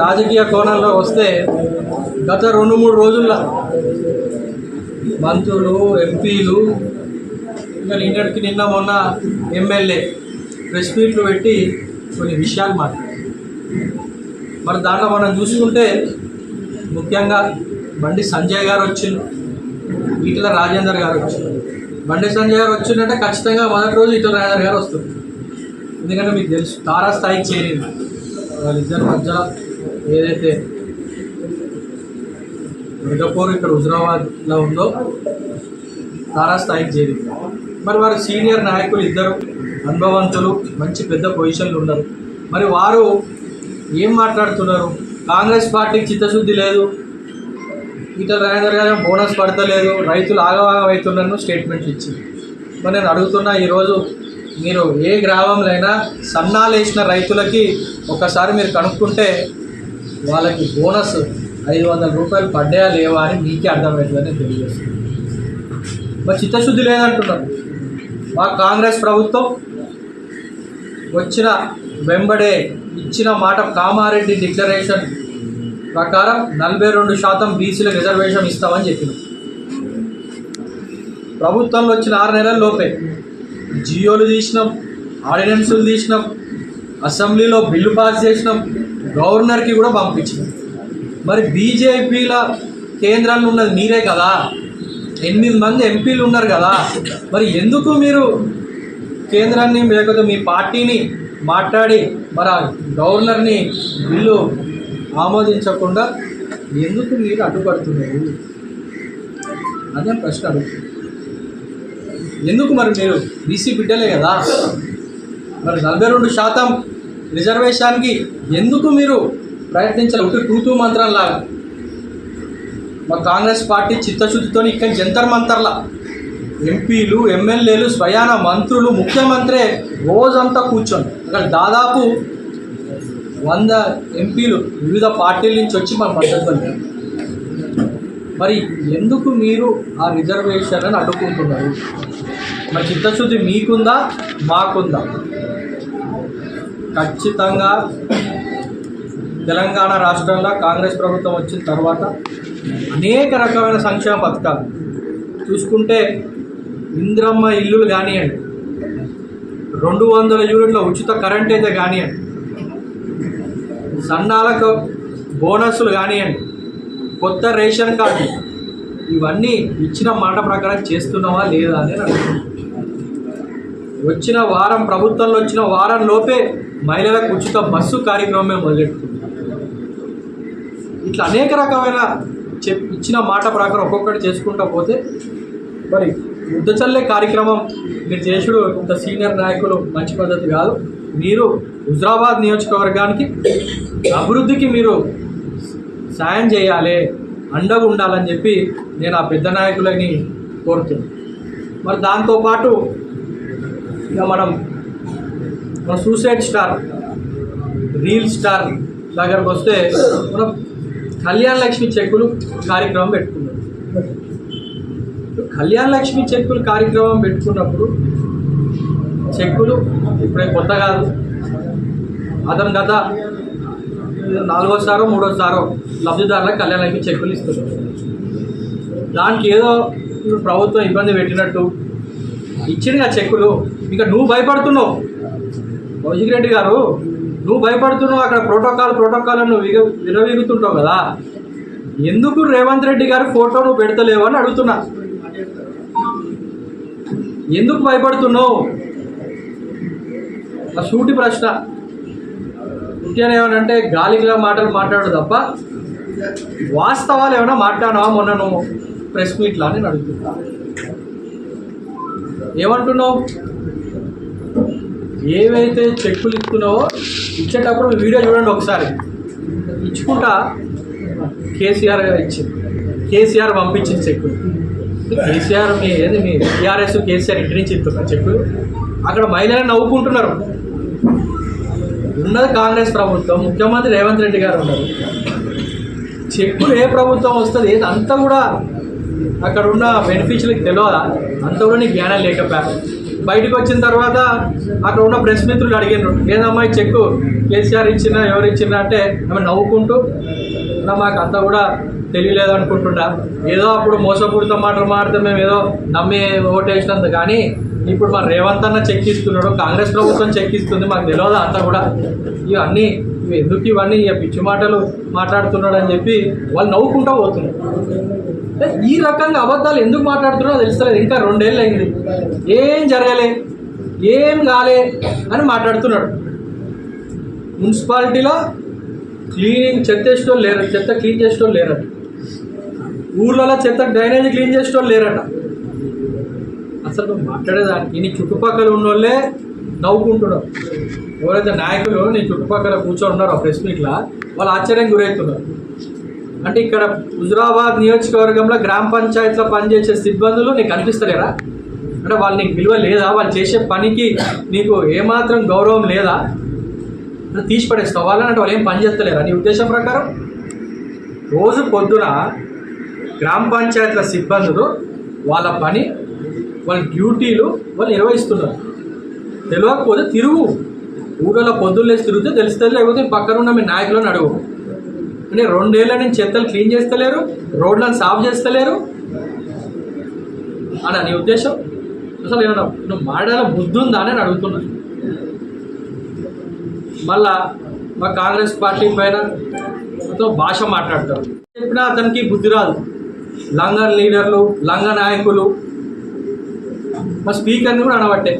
రాజకీయ కోణంలో వస్తే గత రెండు మూడు రోజుల్లో మంత్రులు ఎంపీలు ఇంకా నిన్నటికి నిన్న మొన్న ఎమ్మెల్యే ప్రెస్ మీట్లు పెట్టి కొన్ని విషయాలు మాట్లాడారు. మరి దాంట్లో మనం చూసుకుంటే ముఖ్యంగా బండి సంజయ్ గారు వచ్చిండు ఈటల రాజేందర్ గారు వచ్చిండు. బండి సంజయ్ గారు వచ్చిందంటే ఖచ్చితంగా మొదటి రోజు ఈటల రాజేందర్ గారు వస్తుంది ఎందుకంటే మీకు తెలుసు తారా స్థాయికి చేరింది వాళ్ళిద్దరి మధ్యలో ఏదైతే దుర్గపూర్ ఇక్కడ హుజరాబాద్లో ఉందో తారా స్థాయికి చేరింది. మరి వారి సీనియర్ నాయకులు ఇద్దరు అనుభవంతులు మంచి పెద్ద పొజిషన్లు ఉన్నారు మరి వారు ఏం మాట్లాడుతున్నారు? కాంగ్రెస్ పార్టీకి చిత్తశుద్ధి లేదు. ఈటల రాజేందర్ గారు బోనస్ పడతలేదు. రైతులు ఆగవాగం స్టేట్మెంట్లు ఇచ్చింది. మరి నేను అడుగుతున్నా ఈరోజు మీరు ఏ గ్రామంలో అయినా సన్నాలు వేసిన రైతులకి ఒకసారి మీరు కనుక్కుంటే వాళ్ళకి బోనస్ ఐదు వందల రూపాయలు పడ్డాయా లేవా అని మీకే అర్థమవుతుందని తెలియజేస్తుంది. మరి చిత్తశుద్ధి లేదంటున్నారు. మా కాంగ్రెస్ ప్రభుత్వం వచ్చిన వెంబడే ఇచ్చిన మాట కామారెడ్డి డిక్లరేషన్ ప్రకారం నలభై రెండు శాతం బీసీల రిజర్వేషన్ ఇస్తామని చెప్పినాం. ప్రభుత్వంలో వచ్చిన ఆరు నెలల లోపే జియోలు తీసినాం ఆర్డినెన్సులు తీసినాం అసెంబ్లీలో బిల్లు పాస్ చేసినాం గవర్నర్కి కూడా పంపించినాం. మరి బీజేపీల కేంద్రంలో ఉన్నది మీరే కదా? ఎనిమిది మంది ఎంపీలు ఉన్నారు కదా? మరి ఎందుకు మీరు కేంద్రాన్ని లేకపోతే మీ పార్టీని మాట్లాడి మరి ఆ గవర్నర్ని బిల్లు ఆమోదించకుండా ఎందుకు మీరు అడ్డుపడుతున్నారు? అదే ప్రశ్న అడుగుతుంది ఎందుకు మరి మీరు బీసీ బిడ్డలే కదా? మరి నలభై రెండు శాతం రిజర్వేషన్కి ఎందుకు మీరు ప్రయత్నించాలి? ఒకటి టూ టూ మంత్రం లాగా మా కాంగ్రెస్ పార్టీ చిత్తశుద్ధితో ఇక్కడ జంతర్ మంతర్లా. ఎంపీలు ఎమ్మెల్యేలు స్వయాన మంత్రులు ముఖ్యమంత్రే రోజంతా కూర్చొని. అక్కడ దాదాపు వంద ఎంపీలు వివిధ పార్టీల నుంచి వచ్చి మన మద్దతు మరి ఎందుకు మీరు ఆ రిజర్వేషన్ అని అడ్డుకుంటున్నారు? మరి చిత్తశుద్ధి మీకుందా? మాకుందా? ఖచ్చితంగా తెలంగాణ రాష్ట్రంలో కాంగ్రెస్ ప్రభుత్వం వచ్చిన తర్వాత అనేక రకమైన సంక్షేమ పథకాలు. చూసుకుంటే ఇంద్రమ్మ ఇల్లులు కానివ్వండి రెండు వందల యూనిట్ల ఉచిత కరెంట్ అయితే కానివ్వండి సన్నాలకు బోనస్లు కానివ్వండి కొత్త రేషన్ కార్డు ఇవన్నీ ఇచ్చిన మాట ప్రకారం చేస్తున్నావా లేదా అని నేను అడుగుతున్నాను. వచ్చిన వారం ప్రభుత్వంలో వచ్చిన వారం లోపే మహిళలకు ఉచిత బస్సు కార్యక్రమమే మొదలెట్టుకుంది. ఇట్లా అనేక రకమైన చెప్ ఇచ్చిన మాట ప్రకారం ఒక్కొక్కటి చేసుకుంటా పోతే మరి ఉద్దచల్లే కార్యక్రమం మీరు చేసుడు ఇంత సీనియర్ నాయకులు మంచి పద్ధతి కాదు. మీరు హుజరాబాద్ నియోజకవర్గానికి అభివృద్ధికి మీరు సాయం చేయాలి అండగా ఉండాలని చెప్పి నేను ఆ పెద్ద నాయకులని కోరుతున్నాను. మరి దాంతోపాటు ఇక మనం మన సూసైడ్ స్టార్ రీల్ స్టార్ దగ్గరకు వస్తే మనం కళ్యాణ లక్ష్మి చెక్కులు కార్యక్రమం పెట్టుకున్నాం. కళ్యాణ లక్ష్మి చెక్కులు కార్యక్రమం పెట్టుకున్నప్పుడు చెక్కులు ఇప్పుడే కొత్త కాదు. అతను గత నాలుగోసారో మూడోసారో లబ్ధిదారులకు కళ్యాణ లక్ష్మి చెక్కులు ఇస్తున్నారు దానికి ఏదో ఇప్పుడు ప్రభుత్వం ఇబ్బంది పెట్టినట్టు ఇచ్చిన చెక్కులు ఇక నువ్వు భయపడుతున్నావు. కౌశిక్ రెడ్డి గారు నువ్వు భయపడుతున్నావు అక్కడ ప్రోటోకాల్ ప్రోటోకాల్ అని నువ్వు విగ విరవీగుతుంటావు కదా. ఎందుకు రేవంత్ రెడ్డి గారి ఫోటో నువ్వు పెడతలేవు అని అడుగుతున్నా. ఎందుకు భయపడుతున్నావు? ఆ సూటి ప్రశ్న. ముఖ్యంగా ఏమనంటే గాలిగా మాటలు మాట్లాడు తప్ప వాస్తవాలు ఏమైనా మాట్లాడినావా మొన్న నువ్వు? ప్రెస్ మీట్లో అని అడుగుతున్నా. ఏమంటున్నావు? ఏవైతే చెక్కులు ఇస్తున్నావో ఇచ్చేటప్పుడు వీడియో చూడండి ఒకసారి. ఇచ్చుకుంటా కేసీఆర్ గారు ఇచ్చింది. కేసీఆర్ పంపించింది చెక్కులు. కేసీఆర్ మీ ఏది మీ టీఆర్ఎస్ కేసీఆర్ ఇంటి నుంచి ఇస్తున్నారు చెక్కులు. అక్కడ మహిళలు నవ్వుకుంటున్నారు. ఉన్నది కాంగ్రెస్ ప్రభుత్వం ముఖ్యమంత్రి రేవంత్ రెడ్డి గారు ఉన్నారు. చెక్కులు ఏ ప్రభుత్వం వస్తుంది ఏది అంతా కూడా అక్కడ ఉన్న బెనిఫిషియర్కి తెలియదా అంత కూడా నీకు జ్ఞానం లేకపోయారు బయటకు వచ్చిన తర్వాత అక్కడ ఉన్న ప్రెస్ మిత్రులు అడిగారు ఏదమ్మా ఈ చెక్కు కేసీఆర్ ఇచ్చినా ఎవరు ఇచ్చినా అంటే ఆమె నవ్వుకుంటూ మాకు అంతా కూడా తెలియలేదు అనుకుంటున్నా ఏదో అప్పుడు మోసపూరిత మాటలు మాడితే మేము ఏదో నమ్మి ఓటేసినంత కానీ ఇప్పుడు మా రేవంత్ అన్న చెక్ ఇస్తున్నాడు కాంగ్రెస్ ప్రభుత్వం చెక్ ఇస్తుంది మాకు తెలియదు అంతా కూడా. ఇవన్నీ ఎందుకు ఇవన్నీ ఇక పిచ్చి మాటలు మాట్లాడుతున్నాడు అని చెప్పి వాళ్ళు నవ్వుకుంటూ పోతున్నారు. ఈ రకంగా అబద్ధాలు ఎందుకు మాట్లాడుతున్నారో తెలుస్తలేదు. ఇంకా రెండేళ్ళు అయింది. ఏం జరగలే ఏం కాలే అని మాట్లాడుతున్నాడు. మున్సిపాలిటీలో క్లీనింగ్ చెత్త వేసేటోళ్ళు లేరు చెత్త క్లీన్ చేసేటోళ్ళు లేరట. ఊర్లలో చెత్త డ్రైనేజ్ క్లీన్ చేసేటోళ్ళు లేరట. అసలు మాట్లాడేదాన్ని మాట్లాడేదానికి నీ చుట్టుపక్కల ఉన్నోళ్ళే నవ్వుకుంటున్నారు. ఎవరైతే నాయకులు నీ చుట్టుపక్కల కూర్చొని ఉన్నారో ప్రెస్ మీట్లో వాళ్ళు ఆశ్చర్యం గురవుతున్నారు. అంటే ఇక్కడ హుజురాబాద్ నియోజకవర్గంలో గ్రామ పంచాయతీలో పనిచేసే సిబ్బందులు నీకు కనిపిస్తలేరా? అంటే వాళ్ళు నీకు విలువ లేదా? వాళ్ళు చేసే పనికి నీకు ఏమాత్రం గౌరవం లేదా? అంటే తీసి పడేస్తావు. వాళ్ళని అంటే వాళ్ళు ఏం పని చేస్తలేరా? నీ ఉద్దేశం ప్రకారం రోజు పొద్దున గ్రామ పంచాయతీల సిబ్బందులు వాళ్ళ పని వాళ్ళ డ్యూటీలు వాళ్ళు నిర్వహిస్తున్నారు. తెలియకపోతే తిరుగు. ఊళ్ళో పొద్దున్నేసి తిరిగితే తెలుస్తుంది లేకపోతే పక్కన ఉన్న మీ నాయకులను అడుగు. అంటే రెండేళ్ళ నుంచి చెత్తలు క్లీన్ చేస్తలేరు రోడ్లను సాఫ్ చేస్తలేరు. అన్న నీ ఉద్దేశం? అసలు ఏమన్నా నువ్వు మాడాల బుద్ధుందా అని అడుగుతున్నా. మళ్ళా మా కాంగ్రెస్ పార్టీ పైన అతను భాష మాట్లాడతారు చెప్పినా అతనికి బుద్ధి రాదు. లంగన్ లీడర్లు లంగ నాయకులు. మా స్పీకర్ని కూడా అనబట్టే.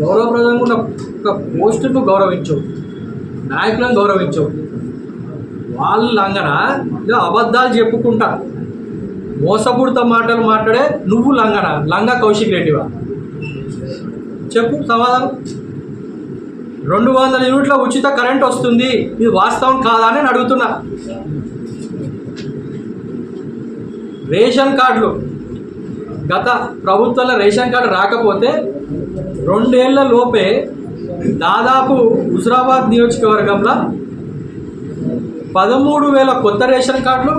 గౌరవప్రదంగా ఉన్న ఒక పోస్టును గౌరవించవు నాయకులను గౌరవించవు లంగన ఇలా అబద్ధాలు చెప్పుకుంటా. మోసపూరిత మాటలు మాట్లాడే నువ్వు లంగన లంగ కౌశిక్ రెడ్డివా. చెప్పు సమాధానం. రెండు వందల యూనిట్ల ఉచిత కరెంట్ వస్తుంది ఇది వాస్తవం కాదా అని అడుగుతున్నా. రేషన్ కార్డులు. గత ప్రభుత్వంలో రేషన్ కార్డు రాకపోతే రెండేళ్ళ లోపే దాదాపు హుజరాబాద్ నియోజకవర్గంలో పదమూడు వేల కొత్త రేషన్ కార్డులు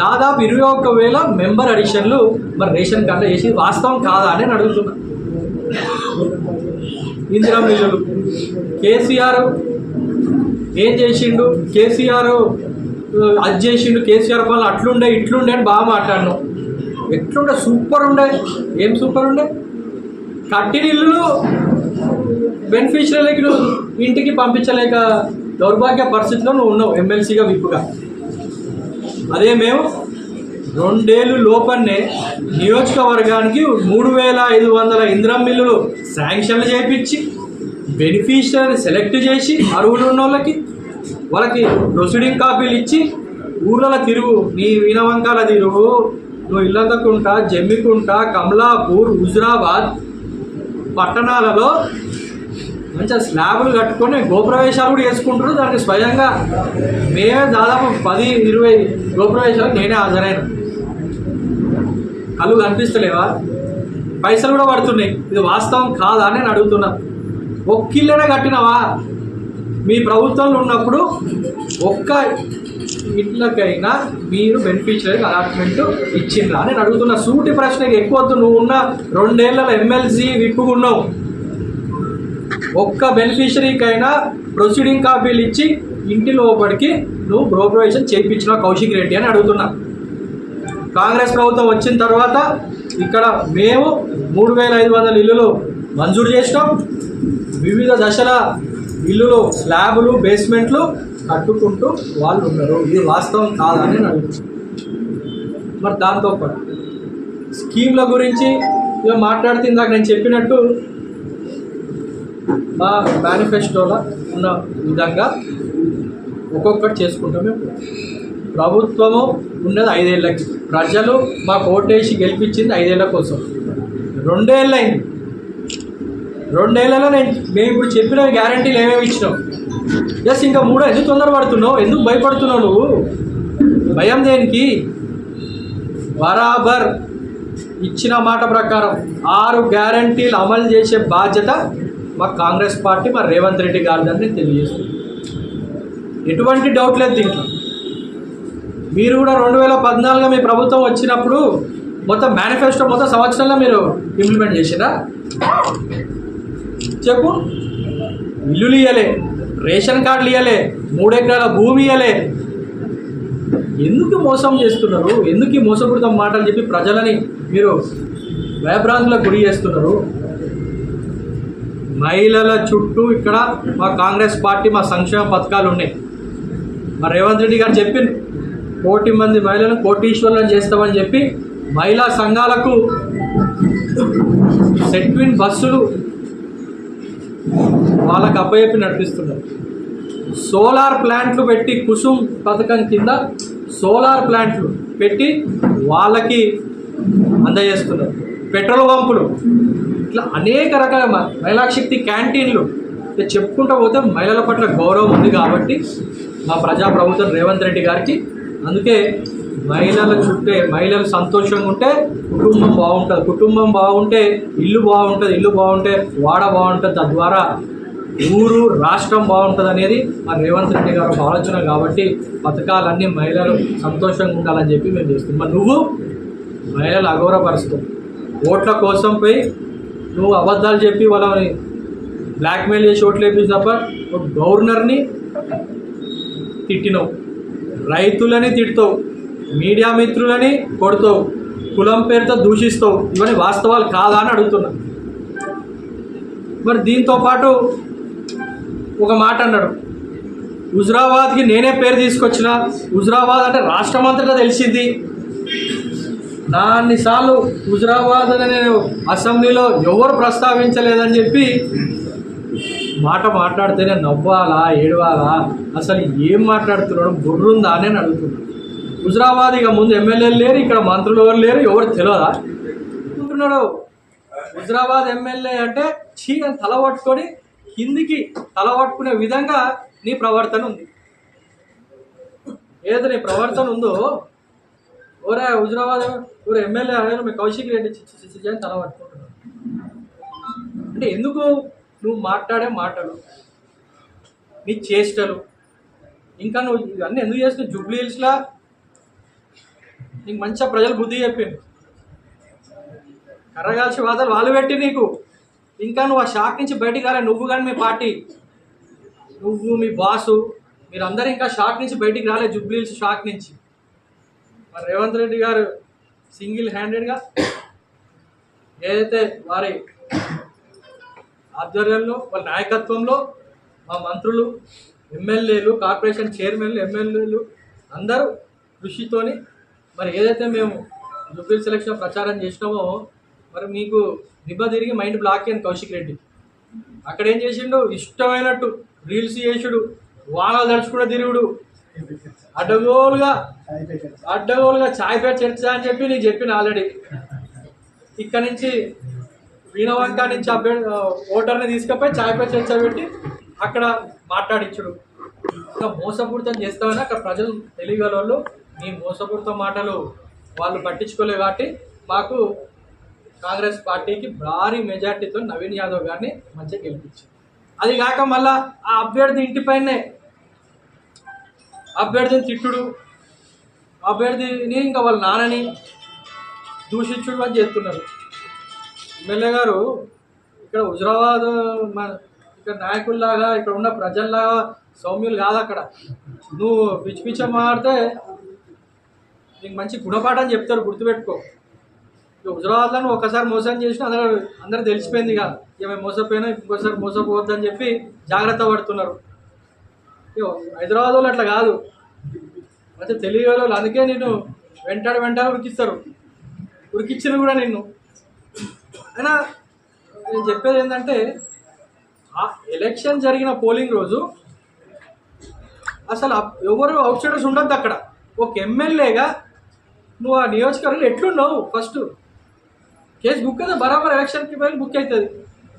దాదాపు ఇరవై ఒక్క వేల మెంబర్ అడిషన్లు మరి రేషన్ కార్డులో చేసి వాస్తవం కాదా అని అడుగుతున్నా. ఇందిరా మిల్లులు. కేసీఆర్ ఏం చేసిండు? కేసీఆర్ అది చేసిండు కేసీఆర్ వల్ల అట్లుండే ఇట్లుండే అని బాగా మాట్లాడినావు ఎట్లుండే? సూపర్ ఉండే. ఏం సూపర్ ఉండే? కట్టిన ఇల్లు బెనిఫిషియరీకి ఇంటికి పంపించలేక దౌర్భాగ్య పరిస్థితిలో నువ్వు ఉన్నావు ఎమ్మెల్సీగా విప్పుగా అదే మేము రెండేళ్ళు లోపన్నే నియోజకవర్గానికి మూడు వేల ఐదు వందల ఇంద్రం మిల్లులు శాంక్షన్లు చేయించి బెనిఫిషియరీ సెలెక్ట్ చేసి అరువులు ఉన్న వాళ్ళకి వాళ్ళకి ప్రొసీడింగ్ కాపీలు ఇచ్చి ఊర్లలో తిరుగు నీ వినవంకాల తిరుగు నువ్వు ఇల్లందకుంట జమ్మికుంట కమలాపూర్ హుజురాబాద్ పట్టణాలలో మంచిగా స్లాబులు కట్టుకొని గోప్రవేశాలు కూడా చేసుకుంటారు దానికి స్వయంగా మేమే దాదాపు పది ఇరవై గోప్రవేశాలు నేనే హాజరైన. కళ్ళు కనిపిస్తలేవా? పైసలు కూడా పడుతున్నాయి. ఇది వాస్తవం కాదా అని నేను అడుగుతున్నా. ఒక్కిళ్ళనే కట్టినవా? మీ ప్రభుత్వంలో ఉన్నప్పుడు ఒక్క ఇట్లకైనా మీరు బెనిఫిషియరీ అలాట్మెంట్ ఇచ్చిండ్రా నేను అడుగుతున్నా. సూటి ప్రశ్నకి ఎక్కువ నువ్వు ఉన్న రెండేళ్ళ ఎమ్మెల్సీ విప్పుకున్నావు. ఒక్క బెనిఫిషరీకైనా ప్రొసీడింగ్ కాపీలు ఇచ్చి ఇంటి లోపలికి నువ్వు గ్రోప్రవేషన్ చేయించిన కౌశిక్ రెడ్డి అని అడుగుతున్నా. కాంగ్రెస్ ప్రభుత్వం వచ్చిన తర్వాత ఇక్కడ మేము మూడు వేల ఐదు వందల ఇల్లులు మంజూరు చేసినాం. వివిధ దశల ఇల్లులు స్లాబులు బేస్మెంట్లు కట్టుకుంటూ వాళ్ళు ఉన్నారు. ఇది వాస్తవం కాదని నేను అడుగుతున్నాను మరి దాంతోపాటు స్కీమ్ల గురించి ఇక మాట్లాడితే ఇందాక నేను చెప్పినట్టు మా మేనిఫెస్టోలో ఉన్న విధంగా ఒక్కొక్కటి చేసుకుంటాం మేము. ప్రభుత్వము ఉన్నది ఐదేళ్ళకి. ప్రజలు మాకు ఓటేసి గెలిపించింది ఐదేళ్ళ కోసం. రెండేళ్ళైంది. రెండేళ్ళలో నేను మేము ఇప్పుడు చెప్పిన గ్యారంటీలు ఏమేమి ఇచ్చినాం ఎస్ ఇంకా మూడో ఎందుకు తొందర పడుతున్నావు? ఎందుకు భయపడుతున్నావు నువ్వు? భయం దేనికి? బరాబర్ ఇచ్చిన మాట ప్రకారం ఆరు గ్యారంటీలు అమలు చేసే బాధ్యత మా కాంగ్రెస్ పార్టీ మా రేవంత్ రెడ్డి గారిదని తెలియజేస్తుంది. ఎటువంటి డౌట్ లేదు దీంట్లో. మీరు కూడా రెండు వేల పద్నాలుగులో మీ ప్రభుత్వం వచ్చినప్పుడు మొత్తం మేనిఫెస్టో మొత్తం సంవత్సరంలో మీరు ఇంప్లిమెంట్ చేసిరా? చెప్పు. ఇల్లులు ఇవ్వలే రేషన్ కార్డులు ఇవ్వలే మూడెకరాల భూమి ఇవ్వలే ఎందుకు మోసం చేస్తున్నారు? ఎందుకు ఈ మోసపూరిత మాటలు చెప్పి ప్రజలని మీరు భయభ్రాంతులకు గురి చేస్తున్నారు? మహిళల చుట్టూ ఇక్కడ మా కాంగ్రెస్ పార్టీ మా సంక్షేమ పథకాలు ఉన్నాయి. మా రేవంత్ రెడ్డి గారు చెప్పింది కోటి మంది మహిళలను కోటీశ్వరులను చేస్తామని చెప్పి మహిళా సంఘాలకు సెట్విన్ బస్సులు వాళ్ళకు అప్పచెప్పి నడిపిస్తున్నారు. సోలార్ ప్లాంట్లు పెట్టి కుసుమ్ పథకం కింద సోలార్ ప్లాంట్లు పెట్టి వాళ్ళకి అందజేస్తున్నారు. పెట్రోల్ పంపులు ఇట్లా అనేక రకాల మహిళా శక్తి క్యాంటీన్లు. చెప్పుకుంటూ పోతే మహిళల పట్ల గౌరవం ఉంది కాబట్టి మా ప్రజా ప్రభుత్వం రేవంత్ రెడ్డి గారికి అందుకే మహిళల చుట్టే మహిళలు సంతోషంగా ఉంటే కుటుంబం బాగుంటుంది. కుటుంబం బాగుంటే ఇల్లు బాగుంటుంది ఇల్లు బాగుంటే వాడ బాగుంటుంది. తద్వారా ఊరు రాష్ట్రం బాగుంటుంది అనేది మా రేవంత్ రెడ్డి గారు ఒక ఆలోచన కాబట్టి పథకాలన్నీ మహిళలు సంతోషంగా ఉండాలని చెప్పి మేము చేస్తున్నాం. మరి నువ్వు మహిళలు అగౌరవపరుస్తావు. ఓట్ల కోసం పోయి నువ్వు అబద్ధాలు చెప్పి వాళ్ళని బ్లాక్మెయిల్ చేసి ఓట్లు వేపించి తప్ప ఒక గవర్నర్ని తిట్టినావు. రైతులని తిడతావు. మీడియా మిత్రులని కొడతావు. కులం పేరుతో దూషిస్తావు. ఇవన్నీ వాస్తవాలు కాదా అని అడుగుతున్నా. మరి దీంతో పాటు ఒక మాట అన్నాడు. హుజరాబాద్కి నేనే పేరు తీసుకొచ్చిన. హుజరాబాద్ అంటే రాష్ట్రం అంతటా తెలిసింది. దాన్నిసార్లు హుజరాబాద్ అని నేను అసెంబ్లీలో ఎవరు ప్రస్తావించలేదని చెప్పి మాట మాట్లాడితేనే నవ్వాలా ఏడవాలా? అసలు ఏం మాట్లాడుతున్నాడు బుర్రుందా అని నేను అడుగుతున్నాను హుజరాబాద్ ఇక ముందు ఎమ్మెల్యేలు లేరు ఇక్కడ మంత్రులు ఎవరు లేరు ఎవరు తెలియదా అంటున్నాడు హుజరాబాద్ ఎమ్మెల్యే అంటే చీ అని తల పట్టుకొని కిందికి తల పట్టుకునే విధంగా నీ ప్రవర్తన ఉంది. ఏదో నీ ప్రవర్తన ఉందో ఓరే హుజరాబాద్ ఊరు ఎమ్మెల్యే అడిగారు మీ కౌశిక్ రెడ్డి చిచ్చి అని తల పట్టుకుంటున్నాను అంటే ఎందుకు నువ్వు మాట్లాడే మాటలు నీ చేష్టలు ఇంకా నువ్వు ఇవన్నీ ఎందుకు చేస్తున్నావు? జూబ్లీ హిల్స్లా నీకు మంచిగా ప్రజలు బుద్ధి చెప్పిండు. కర్రగాల్సి వాదాలు వాళ్ళు పెట్టి నీకు. ఇంకా నువ్వు ఆ షాక్ నుంచి బయటికి రాలే నువ్వు కానీ మీ పార్టీ. నువ్వు మీ బాసు మీరందరూ ఇంకా షాక్ నుంచి బయటికి రాలే జూబ్లీ హిల్స్ షాక్ నుంచి. మరి రేవంత్ రెడ్డి గారు సింగిల్ హ్యాండెడ్గా ఏదైతే వారి ఆధ్వర్యంలో వాళ్ళ నాయకత్వంలో మా మంత్రులు ఎమ్మెల్యేలు కార్పొరేషన్ చైర్మన్లు ఎమ్మెల్యేలు అందరూ కృషితోని మరి ఏదైతే మేము జూబ్లీ సెలక్షన్ ప్రచారం చేసినామో మరి మీకు నిబ్బ తిరిగి మైండ్ బ్లాక్ అయింది కౌశిక్ రెడ్డి. అక్కడ ఏం చేసిండు? ఇష్టమైనట్టు రీల్స్ చేసుడు వానలు తడుచుకుంటూ తిరుగుడు అడ్డగోలుగా అడ్డగోలుగా చాయ్ పేరు చర్చ అని చెప్పి నీకు చెప్పిన ఆల్రెడీ. ఇక్కడ నుంచి వీణవంక నుంచి అభ్యర్థి ఓటర్ని తీసుకుపోయి చాయ్ పేరు చర్చ పెట్టి అక్కడ మాట్లాడించుడు. ఇంకా మోసపూరితం చేస్తామని అక్కడ ప్రజలు తెలియగల వాళ్ళు నీ మోసపూరిత మాటలు వాళ్ళు పట్టించుకోలేదు కాబట్టి మాకు కాంగ్రెస్ పార్టీకి భారీ మెజార్టీతో నవీన్ యాదవ్ గారిని మంచిగా గెలిపించింది అది కాక మళ్ళా ఆ అభ్యర్థి ఇంటిపైనే అభ్యర్థిని తిట్టుడు. అభ్యర్థిని ఇంకా వాళ్ళ నాన్నని దూషించుడు అని చేస్తున్నారు ఎమ్మెల్యే గారు ఇక్కడ హుజరాబాద్ ఇక్కడ నాయకుల్లాగా ఇక్కడ ఉన్న ప్రజల్లాగా సౌమ్యులు కాదు అక్కడ. నువ్వు పిచ్చి పిచ్చ మాడితే నీకు మంచి గుణపాఠం చెప్తారు గుర్తుపెట్టుకో. ఇక హుజరాబాద్లో నువ్వు ఒకసారి మోసం చేసిన అందరూ అందరూ తెలిసిపోయింది ఇక ఇక మోసపోయినా ఇంకోసారి మోసపోవద్దని చెప్పి జాగ్రత్త పడుతున్నారు. హైదరాబాద్ వాళ్ళు అట్లా కాదు. మంచి తెలియని వాళ్ళు అందుకే నేను వెంటాడు వెంటాడు ఉరికిస్తారు. ఉరికిచ్చిన కూడా నిన్ను. అయినా నేను చెప్పేది ఏంటంటే ఆ ఎలక్షన్ జరిగిన పోలింగ్ రోజు అసలు ఎవరు అవుట్ సైడర్స్ అక్కడ. ఒక ఎమ్మెల్యేగా నువ్వు ఆ నియోజకవర్గంలో ఎట్లున్నావు? ఫస్ట్ కేసు బుక్ అయితే బరాబర్ ఎలక్షన్కి పోయి బుక్ అవుతుంది.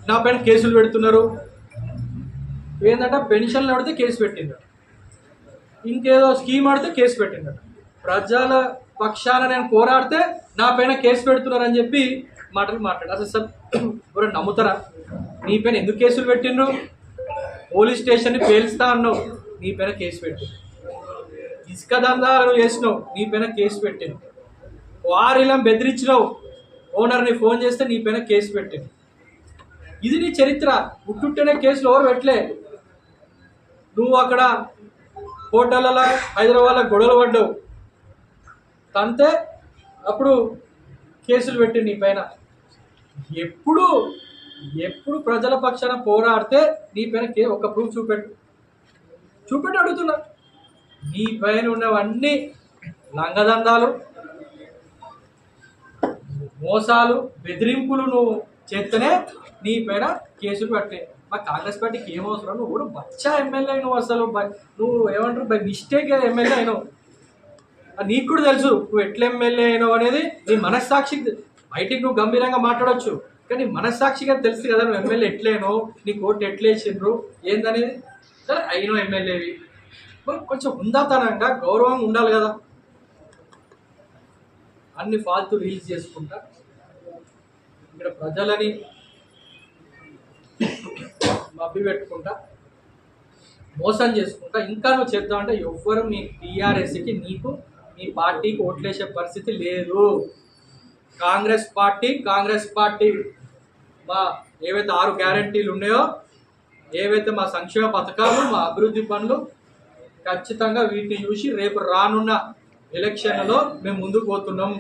నా పైన కేసులు పెడుతున్నారు. ఏంటంటే పెన్షన్లు అడితే కేసు పెట్టిందట ఇంకేదో స్కీమ్ ఆడితే కేసు పెట్టిందట ప్రజల పక్షాన నేను పోరాడితే నా పైన కేసు పెడుతున్నారని చెప్పి మాటలు మాట్లాడు అసలు సార్ నమ్ముతారా? నీ పైన ఎందుకు కేసులు పెట్టిండ్రు? పోలీస్ స్టేషన్ని పేల్స్తా అన్నావు. నీ పైన కేసు పెట్టి ఇసుక దందాలు చేసినావు. నీ పైన కేసు పెట్టింది వారిలం బెదిరించినావు. ఓనర్ని ఫోన్ చేస్తే నీ పైన కేసు పెట్టింది ఇది నీ చరిత్ర. పుట్టుంటేనే కేసులు ఎవరు పెట్టలే. నువ్వు అక్కడ హోటళ్ళలో హైదరాబాద్లో గొడవలు పడ్డావు. తంతే అప్పుడు కేసులు పెట్టి నీ పైన. ఎప్పుడు ఎప్పుడు ప్రజల పక్షాన పోరాడితే నీ పైన కే ఒక ప్రూఫ్ చూపెట్టు. చూపెట్టి అడుగుతున్నా. నీ పైన ఉన్నవన్నీ లంగదందాలు మోసాలు బెదిరింపులు నువ్వు చేస్తేనే నీ పైన కేసులు పట్టినాయి మా కాంగ్రెస్ పార్టీకి ఏం అవసరం? నువ్వు కూడా బచ్చా ఎమ్మెల్యే అయినావు అసలు. నువ్వు ఏమంటారు? బై మిస్టేక్ ఎమ్మెల్యే అయినావు. నీకు కూడా తెలుసు నువ్వు ఎట్లా ఎమ్మెల్యే అయినావు అనేది నీ మనస్సాక్షి బయటికి నువ్వు గంభీరంగా మాట్లాడవచ్చు కానీ మనస్సాక్షిగా తెలుసు కదా నువ్వు ఎమ్మెల్యే ఎట్లేనో నీ కోర్టు ఎట్లేసిండ్రు ఏందనేది? సరే అయినో ఎమ్మెల్యేవి మరి కొంచెం ఉందాతనంగా గౌరవంగా ఉండాలి కదా. అన్ని ఫాల్తు రీల్స్ చేసుకుంటా. ఇక్కడ ప్రజలని మబ్బి పెట్టుకుంటా మోసం చేసుకుంటా ఇంకా నువ్వు చెప్తావంటే ఎవ్వరు మీ టీఆర్ఎస్కి నీకు మీ పార్టీకి ఓట్లేసే పరిస్థితి లేదు. కాంగ్రెస్ పార్టీ కాంగ్రెస్ పార్టీ మా ఏవైతే ఆరు గ్యారంటీలు ఉన్నాయో ఏవైతే మా సంక్షేమ పథకాలు మా అభివృద్ధి పనులు ఖచ్చితంగా వీటిని చూసి రేపు రానున్న ఎలక్షన్లలో మేము ముందుకు పోతున్నాం.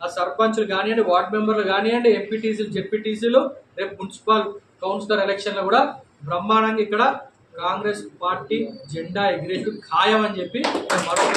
ఆ సర్పంచ్లు కానివ్వండి వార్డు మెంబర్లు కానివ్వండి ఎంపీటీసీలు జెడ్పీటీసీలు రేపు మున్సిపల్ కౌన్సిలర్ ఎలక్షన్లో కూడా బ్రహ్మాండంగా ఇక్కడ కాంగ్రెస్ పార్టీ జెండా ఎగిరేట్టు ఖాయం అని చెప్పి మరొక